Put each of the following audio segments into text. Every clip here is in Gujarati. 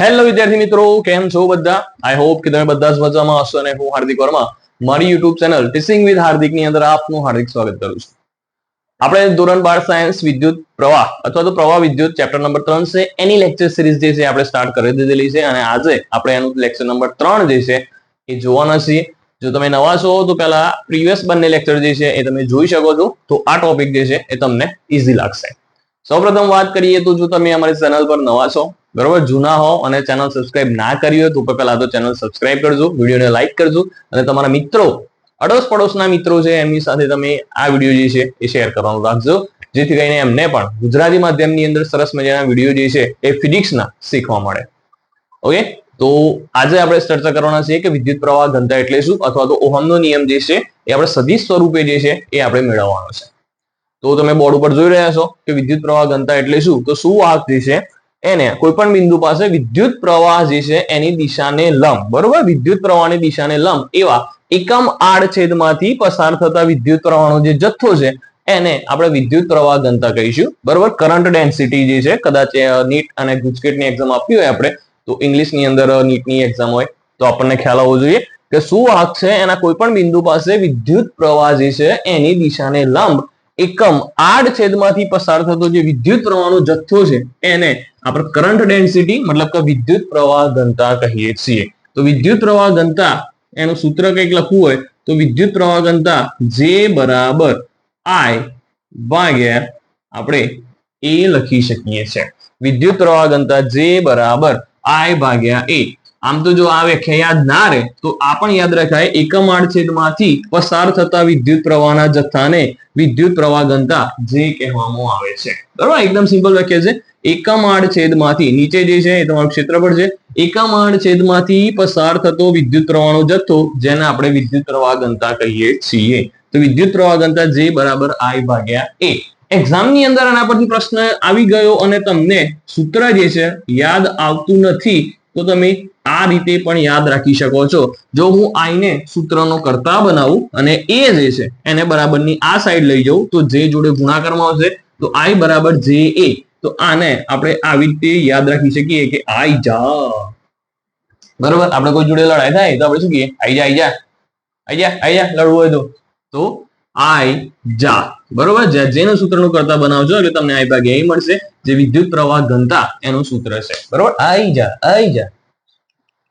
હેલો વિદ્યાર્થી મિત્રો, કેમ છો બધા? આઈ હોપ કે તમે બધા જ મજામાં હશો અને હું હાર્દિક વર્મા, મારી યુટ્યુબ ચેનલ ટીચિંગ વિથ હાર્દિકની અંદર આપનું હાર્દિક સ્વાગત કરું છું. આપણે ધોરણ બાર સાયન્સ વિદ્યુત, પ્રવાહ અથવા તો પ્રવાહ, વિદ્યુત ચેપ્ટર નંબર ત્રણ છે. એની લેક્ચર સિરીઝ જે છે આપણે સ્ટાર્ટ કરી દીધેલી છે અને આજે આપણે એનું લેક્ચર નંબર ત્રણ જે છે એ જોવાના છીએ. જો તમે નવા છો, તો પહેલા પ્રીવિયસ બંને લેક્ચર જે છે એ તમે જોઈ શકો છો. તો આ ટોપિક જે છે એ તમને ઇઝી લાગશે. સૌપ્રથમ વાત કરીએ તો જો તમે અમારી ચેનલ પર નવા છો બરોબર? જૂના હો અને ચેનલ સબસ્ક્રાઇબ ના કરી હોય તો પહેલા તો ચેનલ સબસ્ક્રાઇબ કરજો, વિડીયોને લાઈક કરજો અને તમારા મિત્રો અડોશ પડોશના મિત્રો છે, એમની સાથે તમે આ વીડિયો જે છે એ શેર કરવાનું રાખજો. જેથી કરીને એમને પણ ગુજરાતી માધ્યમની અંદર સરસ મજાના વીડિયો જે છે એ ફિઝિક્સના શીખવા મળે. ઓકે તો આજે આપણે ચર્ચા કરવાના છીએ કે વિદ્યુત પ્રવાહ ઘનતા એટલે શું? અથવા તો ઓહમનો નિયમ જે છે એ આપણે સદીશ સ્વરૂપે જે છે એ આપણે મેળવવાનો છે. તો તમે બોર્ડ ઉપર જોઈ રહ્યા છો કે વિદ્યુત પ્રવાહ ઘનતા એટલે શું? તો શું વાહક જે છે એને કોઈ પણ બિંદુ પાસે વિદ્યુત પ્રવાહ જે છે એની દિશાને લંબ, બરોબર? વિદ્યુત પ્રવાહની દિશાને લંબ એવા એકમ આડછેદમાંથી પસાર થતા વિદ્યુત પ્રવાહનો જે જથ્થો છે, એને આપણે વિદ્યુત પ્રવાહ ઘનતા કહીશું, બરોબર? કરંટ ડેન્સિટી જે છે, કદાચ નીટ અને ગુજકેટની એક્ઝામ આપી હોય આપણે, તો ઇંગ્લિશની અંદર નીટની એક્ઝામ હોય, તો આપણને ખ્યાલ આવવો જોઈએ કે શું વાહક છે એના કોઈ પણ બિંદુ પાસે વિદ્યુત પ્રવાહ જે છે એની દિશાને લંબ એકમ આડછેદમાંથી પસાર થતો જે વિદ્યુત પ્રવાહનો જથ્થો છે, એને આપણે કરંટ ડેન્સિટી મતલબ કે વિદ્યુત પ્રવાહ ઘનતા કહીએ છીએ. તો વિદ્યુત પ્રવાહ ઘનતા એનું સૂત્ર કંઈક લખવું હોય તો વિદ્યુત પ્રવાહ ઘનતા જે બરાબર આઈ ભાગ્યા આપણે એ લખી શકીએ છીએ. વિદ્યુત પ્રવાહ ઘનતા જે બરાબર આઈ ભાગ્યા એ આમ તો જો આ વ્યાખ્યા યાદ ના રહે, તો આ પણ યાદ રખાય, એકમ આડછેદમાંથી પસાર થતા વિદ્યુત પ્રવાહના જથ્થાને વિદ્યુત પ્રવાહ ઘનતા જે કહેવામાં આવે છે. બરોબર? એકદમ સિમ્પલ વ્યાખ્યા છે. એકમ આડછેદમાંથી નીચે જે છે એ તમારું ક્ષેત્રફળ છે. એકમ આડછેદમાંથી પસાર થતો વિદ્યુત પ્રવાહનો જથ્થો, જેને આપણે વિદ્યુત પ્રવાહ ઘનતા કહીએ છીએ. તો વિદ્યુત પ્રવાહ ઘનતા જે બરાબર આઈ ભાગ્યા એ એક્ઝામની અંદર આના પરથી પ્રશ્ન આવી ગયો અને તમને સૂત્ર જે છે યાદ આવતું નથી. તો તમે આ રીતે પણ યાદ રાખી શકો છો. જો હું આઈને સૂત્રનો કરતા બનાવું અને એ જે છે, એને બરાબરની આ સાઈડ લઈ જાઉં તો જે જોડે ગુણાકારમાં આવશે, તો આઈ બરાબર જે એ. તો આને આપણે આવી રીતે યાદ રાખી શકીએ કે આઈ જા. બરોબર? આપણે કોઈ જોડે લડાઈ થાય, તો આપણે શું કહીએ? આઈ જા આઈ જા. આઈ જા આઈ જા, લડવું હોય તો. તો આઈ જા. બરોબર? જેનું સૂત્રનું કરતા બનાવજો એટલે તમને આઈ ભાગ્યા એ મળશે. જે વિદ્યુત પ્રવાહ ઘનતા, એનું સૂત્ર છે. બરોબર? આઈ જા આઈ જા.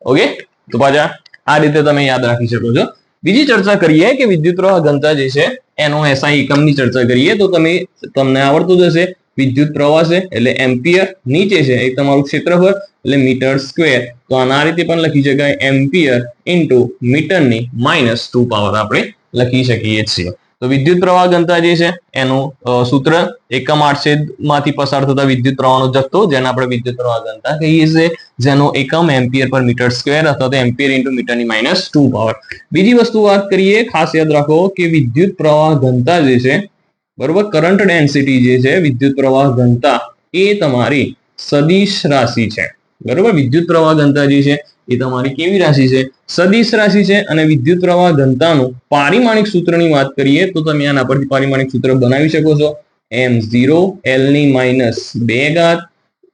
ઓકે? તો પાછા આ રીતે તમે યાદ રાખી શકો છો. બીજી ચર્ચા કરીએ કે વિદ્યુત પ્રવાહ ઘનતા જે છે, એનો એસઆઈ એકમની ચર્ચા કરીએ, તો તમે તમને આવડતું જ હશે. વિદ્યુત પ્રવાહ છે, એટલે એમ્પિયર નીચે છે, એ તમારું ક્ષેત્રફળ, એટલે મીટર સ્ક્વેર. તો આના રીતે પણ લખી શકાય. એમ્પિયર ઇન્ટુ મીટરની માઇનસ ટુ પાવર આપણે લખી શકીએ છીએ. તો વિદ્યુત પ્રવાહ ઘનતા જે છે, એનું સૂત્ર એકમ આડછેદમાંથી પસાર થતા વિદ્યુત પ્રવાહનો જથ્થો, જેને આપણે વિદ્યુત પ્રવાહ ઘનતા કહીએ છીએ, જેનો એકમ એમ્પિયર પર મીટર સ્ક્વેર અથવા તો એમ્પિયર ઇન્ટુ મીટરની માઇનસ ટુ પાવર બીજી વસ્તુ વાત કરીએ, ખાસ યાદ રાખો કે વિદ્યુત પ્રવાહ ઘનતા જે છે, બરોબર કરંટ ડેન્સિટી જે છે, વિદ્યુત પ્રવાહ ઘનતા એ તમારી સદિશ રાશિ છે. બરોબર, વિદ્યુત પ્રવાહ ઘનતા જે છે એ તમારી કેવી રાશિ છે? સદીશ રાશિ છે અને વિદ્યુત પ્રવાહ ઘનતાનું પારિમાણિક સૂત્રની વાત કરીએ તો તમે આના પરથી પારિમાણિક સૂત્ર બનાવી શકો છો. એમ ઝીરો, એલની માઇનસ બે ઘાત,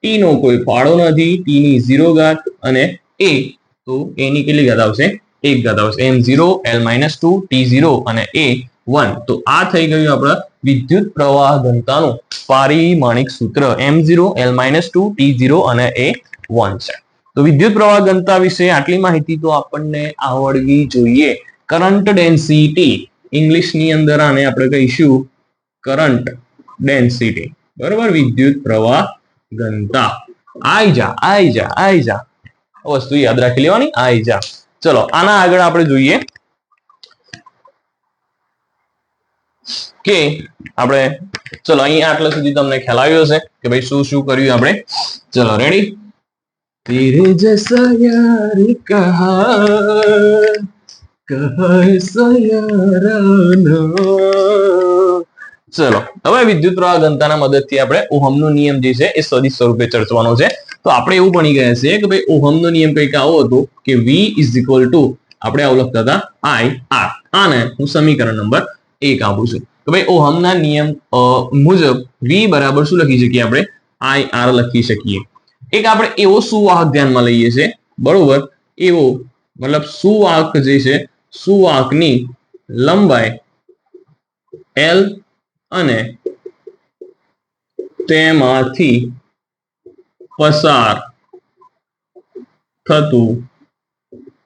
ટી નો કોઈ ફાળો નથી, ટી ની ઝીરો ઘાત અને એ તો એની કેટલી ઘાત આવશે? એક ઘાત આવશે. M zero, L minus two, T zero અને એ વન. તો આ થઈ ગયું આપણા વિદ્યુત પ્રવાહ ઘનતાનું પારિમાણિક સૂત્ર. M zero, L minus two, T zero અને એ વન છે. તો વિદ્યુત પ્રવાહ ઘનતા વિશે આટલી માહિતી તો આપણને આવડવી જોઈએ. કરંટ ડેન્સિટી, ઇંગ્લિશની અંદર આને આપણે કહીશું કરંટ ડેન્સિટી. બરોબર? વિદ્યુત પ્રવાહ ઘનતા. આઈ જા આઈ જા આઈ જા. વસ્તુ યાદ રાખી લેવાની. આઈ જા. ચલો, આના આગળ આપણે જોઈએ કે આપણે, ચલો, અહીં આટલા સુધી તમને ખ્યાલ આવ્યો હશે કે ભાઈ શું શું કર્યું આપણે? ચલો રેડી तेरे जैसा यार कहा कहा ऐसा याराना ચલો હવે વિદ્યુત પ્રવાહ ઘનતાના મદદથી આપણે ઓહમનો નિયમ જે છે એ સદિશ સ્વરૂપે ચર્ચવાનો છે તો આપણે એવું ભણી ગયા છે કે ભાઈ ઓહમનો નિયમ કંઈક આવો હતો કે v ઇઝ ઇક્વલ ટુ આપણે આવું લખતા હતા આઈ આર આને હું સમીકરણ નંબર એક આપું છું તો ભાઈ ઓહમના નિયમ અ, મુજબ v બરાબર શું લખી શકીએ આપણે આઈ આર લખી શકીએ એક આપણે એવો સુવાહક ધ્યાનમાં લઈએ છીએ, બરોબર? એવો, મતલબ સુવાહક જે છે, સુવાહકની લંબાઈ એલ અને તેમાંથી પસાર થતું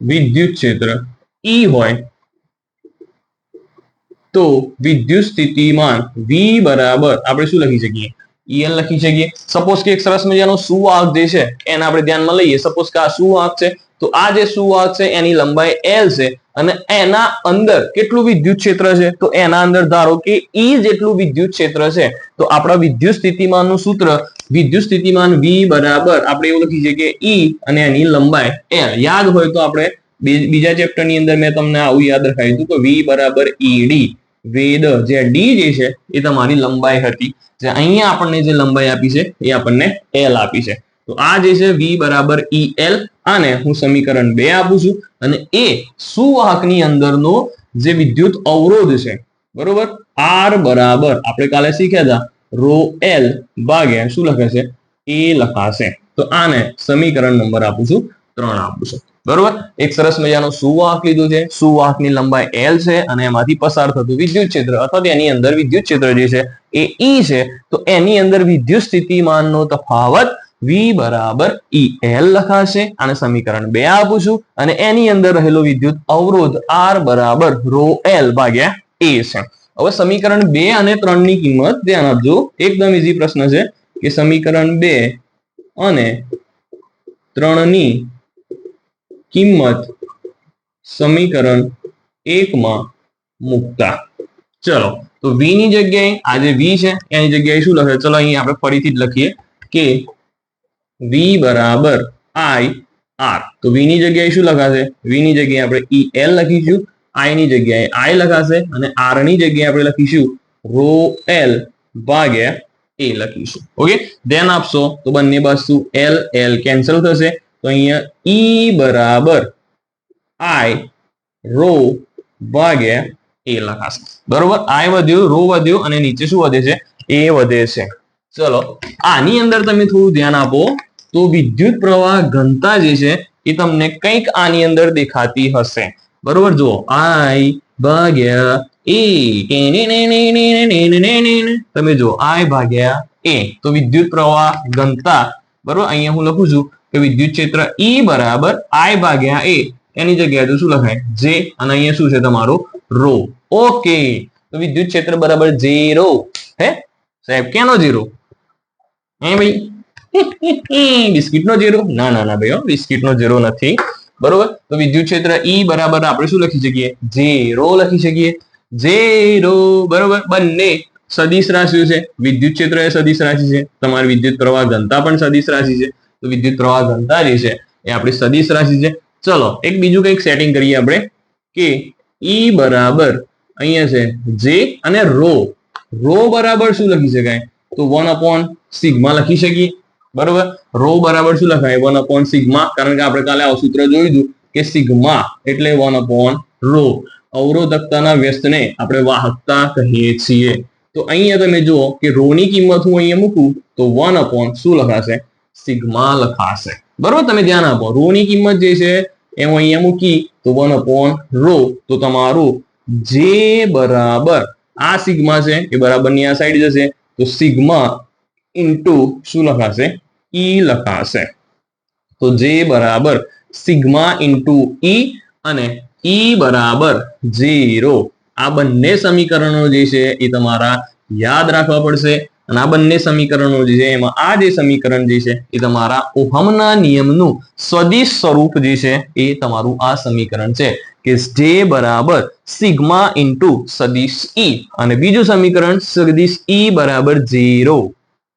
વિદ્યુત ક્ષેત્ર ઈ હોય, તો વિદ્યુત સ્થિતિમાન વી બરાબર આપણે શું લખી શકીએ? ઈએલ લખી શકીએ. સપોઝ કે એક સરસ મજાનો સુવાહક જે છે, એને આપણે ધ્યાનમાં લઈએ. સપોઝ કે આ સુવાહક છે, તો આ જે સુવાહક છે, એની લંબાઈ એલ છે અને એના અંદર કેટલું વિદ્યુત ક્ષેત્ર છે? તો એના અંદર ધારો કે ઈ જેટલું વિદ્યુત ક્ષેત્ર છે. તો આપણા વિદ્યુત સ્થિતિમાનનું સૂત્ર, વિદ્યુત સ્થિતિમાન વી બરાબર આપણે એવું લખી કે ઈ અને એની લંબાઈ એલ યાદ હોય તો આપણે બીજા ચેપ્ટરની અંદર મેં તમને આવું યાદ રખાયું હતું કે વી બરાબર ઈડી વેદ જે ડી જે છે, એ તમારી લંબાઈ હતી. જે અહીંયા આપણને જે લંબાઈ આપી છે, એ આપણને એલ આપી છે. તો આ જે છે વી બરાબર ઈ એલ આને હું સમીકરણ બે આપું છું. અને એ સુવાહકની અંદરનો જે વિદ્યુત અવરોધ છે, બરોબર? આર બરાબર, આપણે કાલે શીખ્યા હતા રો એલ ભાગ્યા, શું લખે છે? એ લખાશે. તો આને સમીકરણ નંબર આપું છું, ત્રણ આપું છું. બરોબર? એક સરસ મજાનો સુવાહક લીધું છે. સુવાહકની લંબાઈ એલ છે અને એમાંથી પસાર થતું વિદ્યુત ક્ષેત્ર અથવા એની અંદર વિદ્યુત ક્ષેત્ર જે છે એ ઈ છે. તો એની અંદર વિદ્યુત સ્થિતિમાનનો તફાવત વી બરાબર ઈ એલ લખાશે. આને સમીકરણ બે આપું છું. અને એની અંદર રહેલો વિદ્યુત અવરોધ આર બરાબર રો એલ ભાગ્યા એ છે. હવે સમીકરણ બે અને ત્રણની કિંમત ધ્યાન આપજો. એકદમ ઇઝી પ્રશ્ન છે. કે સમીકરણ બે અને ત્રણની કિંમત સમીકરણ એકમાં મૂકતા. ચલો, તો વી ની જગ્યાએ આજે વી છે, એની જગ્યાએ શું લખે? ચલો અહીં આપણે ફરીથી જ લખીએ કે વી બરાબર આઈ આર તો વી ની જગ્યાએ શું લખાશે? વી ની જગ્યાએ આપણે ઈ એલ લખીશું આઈ ની જગ્યાએ આઈ લખાશે, અને આરની જગ્યાએ આપણે લખીશું રો એલ ભાગ્યા એ લખીશું. ઓકે ધ્યાન આપશો, તો બંને બાજુ એલ એલ કેન્સલ થશે. તો અહીંયા ઈ બરાબર આઈ રો ભાગ્યા એ લખાશે. બરોબર? આઈ વધ્યું રો વધ્યું, અને નીચે શું વધે છે? એ વધે છે. ચલો, આની અંદર તમે થોડું ધ્યાન આપો, તો વિદ્યુત પ્રવાહ ઘનતા જે છે, એ તમને કંઈક આની અંદર દેખાતી હશે. બરોબર? જુઓ આઈ ભાગ્યા એ તમે જુઓ આઈ ભાગ્યા એ તો વિદ્યુત પ્રવાહ ઘનતા, બરોબર? અહીંયા હું લખું છું કે વિદ્યુત ક્ષેત્ર ઈ બરાબર I ભાગ્યા એ એની જગ્યાએ તો શું લખાય? જે અને અહીંયા શું છે તમારું? રો ઓકે તો વિદ્યુત ક્ષેત્ર બરાબર ઝીરો હે? સાહેબ કેનો ઝીરો હે ભાઈ? બિસ્કિટ નો ઝીરો ના ના ના ભાઈ બિસ્કિટ નો ઝીરો નથી. બરોબર? તો વિદ્યુત ક્ષેત્ર ઈ બરાબર આપણે શું લખી શકીએ? ઝીરો લખી શકીએ. ઝીરો બરોબર? બંને સદિશ રાશિઓ છે. વિદ્યુત ક્ષેત્ર એ સદિશ રાશિ છે. તમારી વિદ્યુત પ્રવાહ ઘનતા પણ સદિશ રાશિ છે. તો વિદ્યુત પ્રવાહ ઘનતા જે છે એ આપણી સદિશ રાશિ છે. ચલો, એક બીજું કંઈક સેટિંગ કરીએ આપણે કે ઈ બરાબર અહીંયા છે જે અને રો રો બરાબર શું લખી શકાય? તો વન અપોન સિગ્મા લખી શકીએ. બરોબર? રો બરાબર શું લખાય? વન અપોન સિગ્મા કારણ કે આપણે કાલે આ સૂત્ર જોયું હતું કે સિગ્મા એટલે વન અપોન રો અવરોધકતાના વ્યસ્તને આપણે વાહકતા કહીએ છીએ. તો અહીંયા તમે જુઓ કે રો ની કિંમત હું અહીંયા મૂકું તો વન અપોન શું લખાશે? સિગ્મા લખાશે. બરોબર? તમે ધ્યાન આપો. રો ની કિંમત જે છે, એ હું અહીંયા મૂકી, તો વન અપોન રો, તો તમારું જે બરાબર આ સિગ્મા છે, એ બરાબરની આ સાઈડ જશે, તો સિગ્મા ઇન્ટુ શું લખાશે? ઈ લખાશે. તો જે બરાબર સિગ્મા ઇન્ટુ ઈ અને ઈ બરાબર ઝીરો. આ બંને સમીકરણો જે છે, એ તમારા યાદ રાખવા પડશે. અને આ બંને સમીકરણો જે છે, એમાં આ જે સમીકરણ જે છે, એ તમારા ઓહમના નિયમનું સ્વદિશ સ્વરૂપ જે છે, એ તમારું આ સમીકરણ છે. કે જે બરાબર સિગ્મા ઇન્ટુ સદીશ ઈ અને બીજું સમીકરણ સદીશ ઈ બરાબર ઝીરો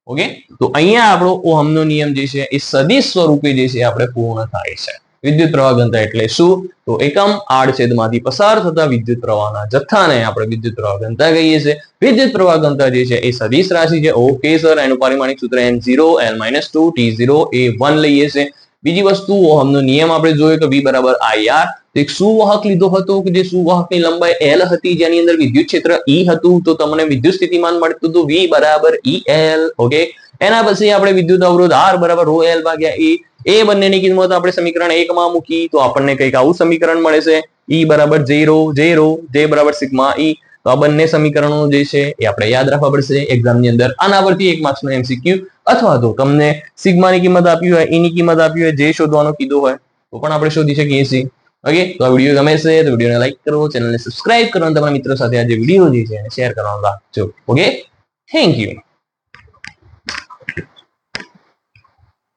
ઓકે તો અહીંયા આપણો ઓહમનો નિયમ જે છે, એ સદીશ સ્વરૂપે જે છે આપણે પૂર્ણ થાય છે. વિદ્યુત પ્રવાહ ઘનતા એટલે શું? તો એકમ આડછેદમાંથી પસાર થતા વિદ્યુત પ્રવાહના જથ્થાને આપણે વિદ્યુત પ્રવાહ ઘનતા કહીએ છીએ. વિદ્યુત પ્રવાહ ઘનતા જે છે એ સદિશ રાશિ છે. ઓકે સર એનું પારિમાણિક સૂત્ર N zero L minus two T zero A one લઈએ છીએ. બીજી વસ્તુ, ઓહમનો નિયમ આપણે જોયો કે વી બરાબર આઈ આર એક સુવાહક લીધો હતો કે જે સુવાહકની લંબાઈ એલ હતી, જેની અંદર વિદ્યુત ક્ષેત્ર ઈ હતું, તો તમને વિદ્યુત સ્થિતિમાન મળતું હતું. વી બરાબર ઈ એલ ઓકે એના પછી આપણે વિદ્યુત અવરોધ આર બરાબર રો એલ ભાગ્યા એ એ બંનેની કિંમત આપણે સમીકરણ એકમાં મૂકી તો આપણને કંઈક આવું સમીકરણ મળે છે. ઈ બરાબર જે રો જે બરાબર સિગ્મા ઈ તો આ બંને સમીકરણો જે છે એ આપણે યાદ રાખવા પડશે એક્ઝામની અંદર. આના પરથી એક માર્ક્સનો એમસીક્યુ અથવા તો તમને સિગ્માની કિંમત આપી હોય એની કિંમત આપી હોય જે શોધવાનો કીધું હોય, તો પણ આપણે શોધી શકીએ છીએ. ઓકે તો આ વીડિયો ગમે છે તો વિડીયોને લાઈક કરો ચેનલને સબસ્ક્રાઇબ કરો તમારા મિત્રો સાથે આ જે વીડિયો જે છે શેર કરવાનું રાખજો. Okay thank you